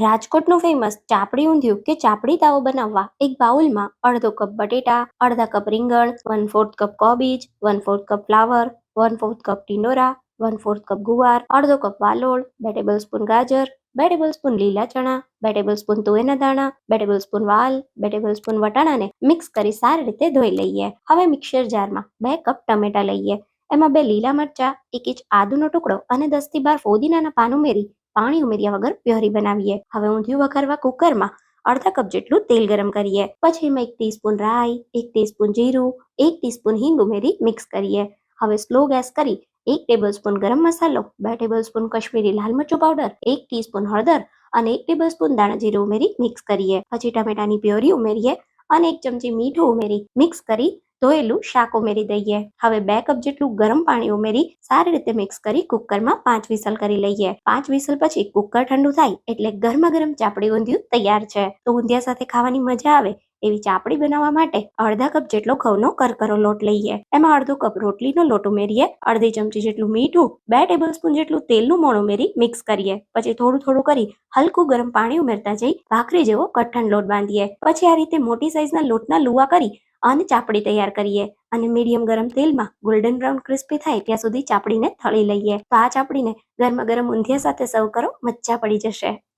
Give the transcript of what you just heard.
રાજકોટનું famous chapdi ઊંધિયું કે ચાપડી તાવો બનાવવા એક બાઉલમાં અડધો કપ બટેટા, અડધા કપ રીંગણ વન ફોર્થ કપ કોબીજ one fourth cup flower one fourth cup ટીંડોરા one fourth cup ગુવાર, અડધો કપ વાલોળ, બે ટેબલ સ્પૂન ગાજર, બે ટેબલ સ્પૂન લીલા ચણા, બે ટેબલ સ્પૂન તુવેરના દાણા, બે ટેબલ સ્પૂન વાલ, બે ટેબલ સ્પૂન વટાણાને મિક્સ કરી સારી રીતે ધોઈ લઈએ. હવે મિક્સર જારમાં બે કપ ટમેટા લઈએ. એમાં બે લીલા મરચા, એક ઇંચ આદુનો ટુકડો અને દસથી બાર ફોદીનાના પાન ઉમેરી પાણી ઉમેર્યા વગર પ્યોરી બનાવીએ. હવે ઊંધિયું વઘારવા કુકરમાં અડધા કપ જેટલું તેલ ગરમ કરીએ. પછી એમાં એક ટીસ્પૂન રાઈ, એક ટીસ્પૂન જીરું, એક ટીસ્પૂન હિંગ ઉમેરી મિક્સ કરીએ. હવે સ્લો ગેસ કરી એક ટેબલ સ્પૂન ગરમ મસાલો, બે ટેબલ સ્પૂન કશ્મીરી લાલ મરચું પાવડર એક ટીસ્પૂન હળદર અને એક ટેબલ સ્પૂન દાણા જીરું ઉમેરી મિક્સ કરીએ. પછી ટમેટાની પ્યોરી ઉમેરીએ અને એક ચમચી મીઠું ઉમેરી મિક્સ કરી ધોયેલું શાક ઉમેરી દઈએ. હવે બે કપ જેટલું ગરમ પાણી ઉમેરી સારી રીતે મિક્સ કરી કુકરમાં પાંચ વિસલ કરી લઈએ. પાંચ વિસલ પછી કુકર ઠંડુ થાય એટલે ગરમા ગરમ ચાપડી ઊંધિયું તૈયાર છે. તો ઊંધિયા સાથે ખાવાની મજા આવે એવી ચાપડી બનાવવા માટે અડધા કપ જેટલો ઘઉંનો કરકરો લોટ લઈએ. એમાં અડધો કપ રોટલીનો લોટ ઉમેરીએ. અડધી ચમચી જેટલું મીઠું, બે ટેબલ સ્પૂન જેટલું તેલનું મોણ ઉમેરી મિક્સ કરીએ. પછી થોડું થોડું કરી હલકું ગરમ પાણી ઉમેરતા જઈ ભાખરી જેવો કઠણ લોટ બાંધીએ. પછી આ રીતે મોટી સાઈઝના લોટના લુવા કરી અને ચાપડી તૈયાર કરીએ અને મીડિયમ ગરમ તેલમાં ગોલ્ડન બ્રાઉન ક્રિસ્પી થાય ત્યાં સુધી ચાપડીને થળી લઈએ. તો આ ચાપડીને ગરમા ગરમ ઊંધિયા સાથે સર્વ કરો મચ્છા પડી જશે.